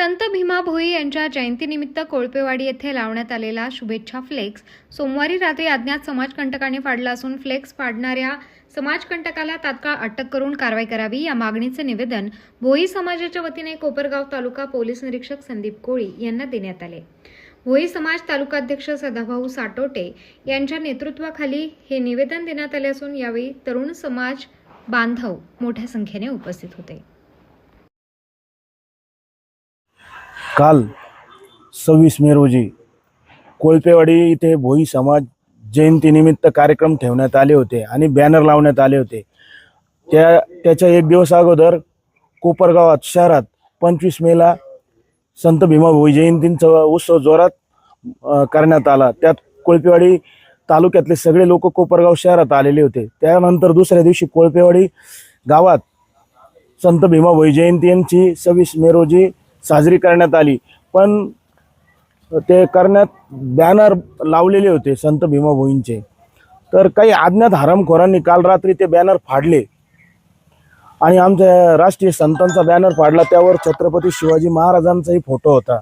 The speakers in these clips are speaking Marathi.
संत भीमा भोई यांच्या जयंतीनिमित्त कोळपेवाडी येथे लावण्यात आलेला शुभेच्छा फ्लेक्स सोमवारी रात्री अज्ञात समाजकंटकाने फाडला असून फ्लेक्स फाडणाऱ्या समाजकंटकाला तात्काळ अटक करून कारवाई करावी या मागणीचे निवेदन भोई समाजाच्या वतीने कोपरगाव तालुका पोलीस निरीक्षक संदीप कोळी यांना देण्यात आले. भोई समाज तालुकाध्यक्ष सदाभाऊ साटोटे यांच्या नेतृत्वाखाली हे निवेदन देण्यात आले असून यावेळी तरुण समाज बांधव मोठ्या संख्येने उपस्थित होते. काल सव्वीस मे रोजी कोळपेवाडी इथे भोई समाज जयंतीनिमित्त कार्यक्रम ठेवण्यात आले होते आणि बॅनर लावण्यात आले होते. त्या त्याच्या एक दिवस अगोदर कोपरगावात शहरात पंचवीस मेला संत भीमा भोई जयंतींचा उत्सव जोरात करण्यात आला. त्यात कोळपेवाडी तालुक्यातले सगळे लोक कोपरगाव शहरात आलेले होते. त्यानंतर दुसऱ्या दिवशी कोळपेवाडी गावात संत भीमा भोई जयंती यांची सव्वीस मे रोजी साजरी करण्यात आली. पण ते करण्यात बॅनर लावलेले होते संत भीमाभोईंचे. तर काही अज्ञात हरामखोरांनी काल रात्री ते बॅनर फाडले. आणि आमच्या राष्ट्रीय संतांचा बॅनर फाडला. त्यावर छत्रपती शिवाजी महाराजांचाही फोटो होता.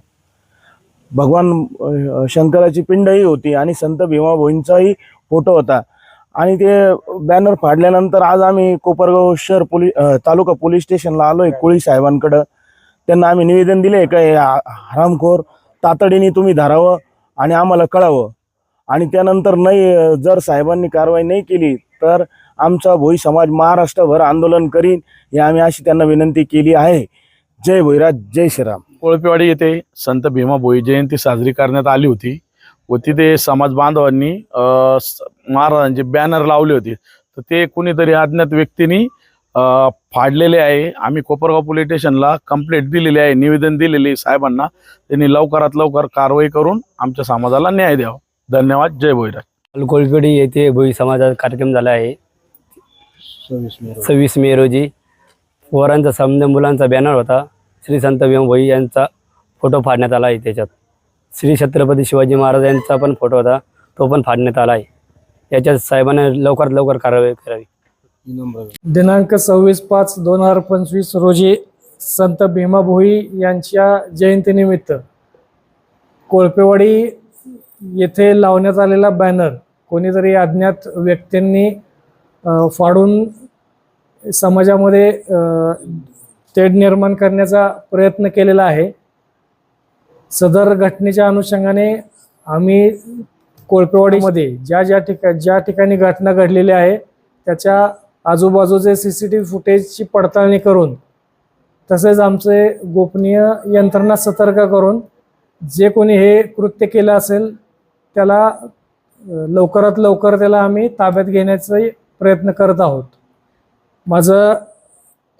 भगवान शंकराची पिंडही होती आणि संत भीमाभोईंचाही फोटो होता. आणि ते बॅनर फाडल्यानंतर आज आम्ही कोपरगाव शहर पोलीस तालुका पोलीस स्टेशनला आलोय कोळी साहेबांकडं. त्यांना आम्ही निवेदन दिले का हे हरामखोर तातडीने तुम्ही धरावं आणि आम्हाला कळावं. आणि त्यानंतर नाही जर साहेबांनी कारवाई नाही केली तर आमचा भोई समाज महाराष्ट्रभर आंदोलन करीन हे आम्ही अशी त्यांना विनंती केली आहे. जय भोईराज जय श्रीराम. कोळपेवाडी येथे संत भीमा भोई जयंती साजरी करण्यात आली होती व तिथे समाज बांधवांनी स- महाराजांचे बॅनर लावले होते. तर ते कुणीतरी अज्ञात व्यक्तींनी फाडलेले आहे. आम्ही कोपरगाव पोलीस स्टेशनला कंप्लेंट दिलेली आहे निवेदन दिलेले आहे साहेबांना. त्यांनी लवकरात लवकर कारवाई करून आमच्या समाजाला न्याय द्यावा. धन्यवाद. जय भोईराज कोळपेडी येथे भोई समाजाचा कार्यक्रम झाला आहे. सव्वीस मे सव्वीस मे रोजी पोरांचा समजा मुलांचा बॅनर होता. श्री संत भीम भोई यांचा फोटो फाडण्यात आला आहे त्याच्यात. श्री छत्रपती शिवाजी महाराज यांचा पण फोटो होता. तो पण फाडण्यात आला आहे. याच्यात साहेबांना लवकरात लवकर कारवाई करावी. दिनांक सव्वीस पाच दोन हजार पंचवीस रोजी संत भीमा भोई यांच्या जयंतीनिमित्त कोळपेवाडी येथे लावण्यात आलेला बॅनर कोणीतरी अज्ञात व्यक्तींनी फाडून समाजामध्ये तेढ निर्माण करण्याचा प्रयत्न केलेला आहे. सदर घटनेच्या अनुषंगाने आम्ही कोळपेवाडीमध्ये ज्या ज्या ठिका ज्या ठिकाणी घटना घडलेली आहे त्याच्या आजूबाजूचे सी सी टी व्ही फुटेजची पडताळणी करून तसेच आमचे गोपनीय यंत्रणा सतर्क करून जे कोणी हे कृत्य केलं असेल त्याला लवकरात लवकर त्याला आम्ही ताब्यात घेण्याचाही प्रयत्न करत आहोत. माझं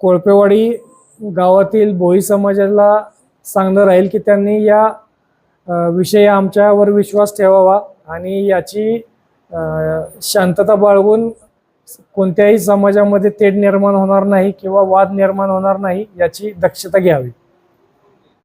कोळपेवाडी गावातील भोई समाजाला सांगणं राहील की त्यांनी या विषयी आमच्यावर विश्वास ठेवावा आणि याची शांतता बाळगून कोणत्याही समाजामध्ये तेढ निर्माण होणार नाही किंवा वाद निर्माण होणार नाही याची दक्षता घ्यावी.